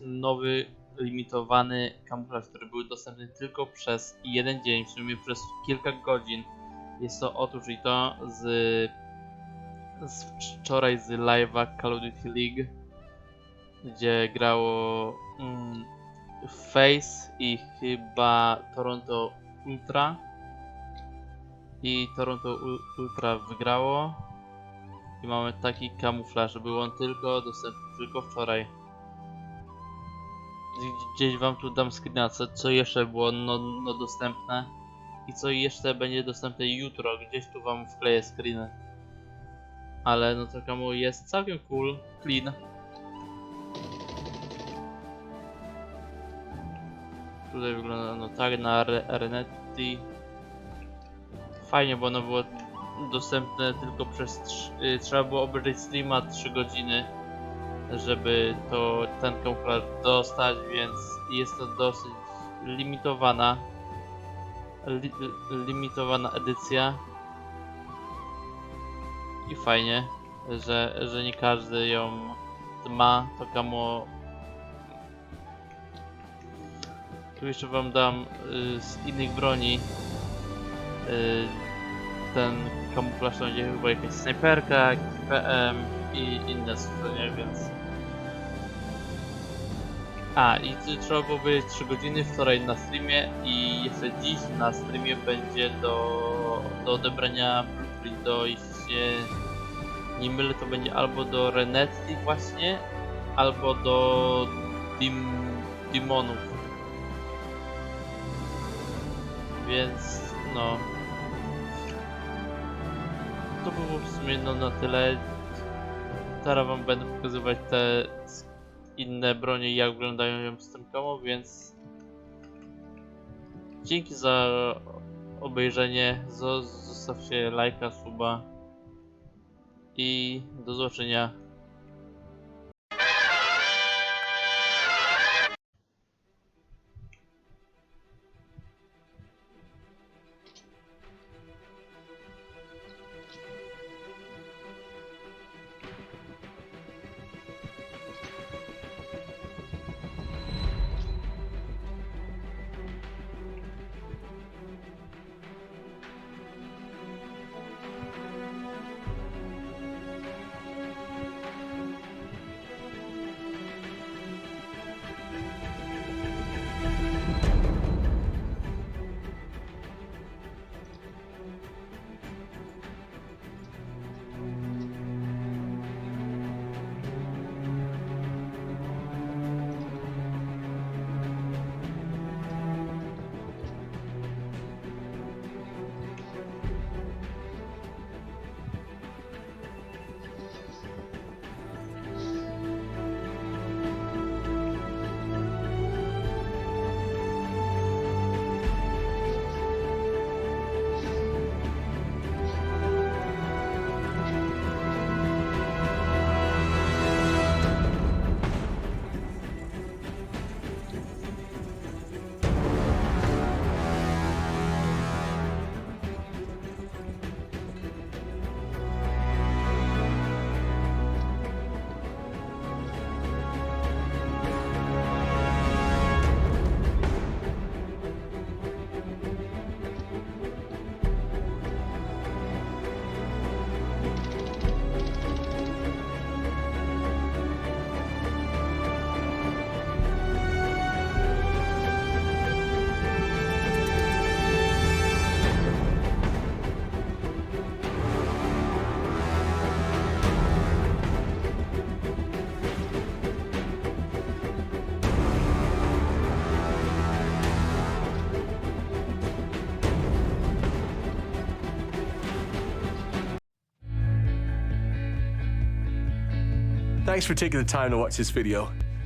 nowy, limitowany kamuflaż, który był dostępny tylko przez jeden dzień, w sumie przez kilka godzin. Jest to otóż i to z, z wczoraj z live'a Call of Duty League, gdzie grało mm, Face i chyba Toronto Ultra. I Toronto Ultra wygrało. I mamy taki kamuflaż. Był on tylko dostępny tylko wczoraj. Gdzie- Gdzieś wam tu dam screena, co, co jeszcze było no, no dostępne. I co jeszcze będzie dostępne jutro. Gdzieś tu wam wkleję screeny. Ale no to kamu jest całkiem cool, clean. Tutaj wygląda no tak na Re- Renetti. Fajnie, bo ono było dostępne tylko przez. y, trzeba było obejrzeć streama 3 godziny, żeby to ten kamuflaż dostać, więc jest to dosyć limitowana. Li, limitowana edycja. I fajnie, że, że nie każdy ją ma. To kamo tu jeszcze wam dam y, z innych broni y, ten kamuflaż to będzie chyba jakaś snajperka, PM i inne stworzenia, więc... A, i trzeba było być 3 godziny wczoraj na streamie i jeszcze dziś na streamie będzie do, do odebrania blueprint, do nie mylę to będzie albo do Renetti właśnie, albo do Dim, Demonów. Więc no. To było w sumie no na tyle. Teraz wam będę pokazywać te inne bronie jak wyglądają strymkowo, więc dzięki za obejrzenie. Zo- Zostawcie lajka, suba i do zobaczenia. Thanks for taking the time to watch this video.